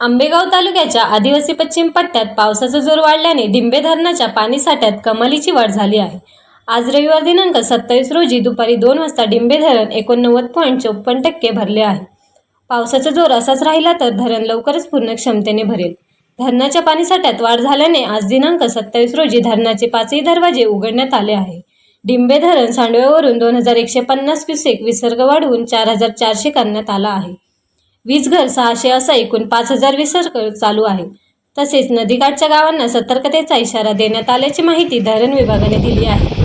आंबेगाव तालुक्याच्या आदिवासी पश्चिम पट्ट्यात पावसाचा जोर वाढल्याने डिंबे धरणाच्या पाणीसाठ्यात कमालीची वाढ झाली आहे. आज रविवार दिनांक सत्तावीस रोजी दुपारी दोन वाजता डिंबे धरण एकोणनव्वद पॉईंट चोपन्न टक्के भरले आहे. पावसाचा जोर असाच राहिला तर धरण लवकरच पूर्ण क्षमतेने भरेल. धरणाच्या पाणीसाठ्यात वाढ झाल्याने आज दिनांक सत्तावीस रोजी धरणाचे पाचही दरवाजे उघडण्यात आले आहे. डिंबे धरण सांडव्यावरून दोन हजार एकशे पन्नास क्युसेक विसर्ग वाढवून चार हजार चारशे करण्यात आला आहे. वीजघर सहाशे असा एकूण पाच हजार विसर्ग चालू आहे. तसेच नदीकाठच्या गावांना सतर्कतेचा इशारा देण्यात आल्याची माहिती धरण विभागाने दिली आहे.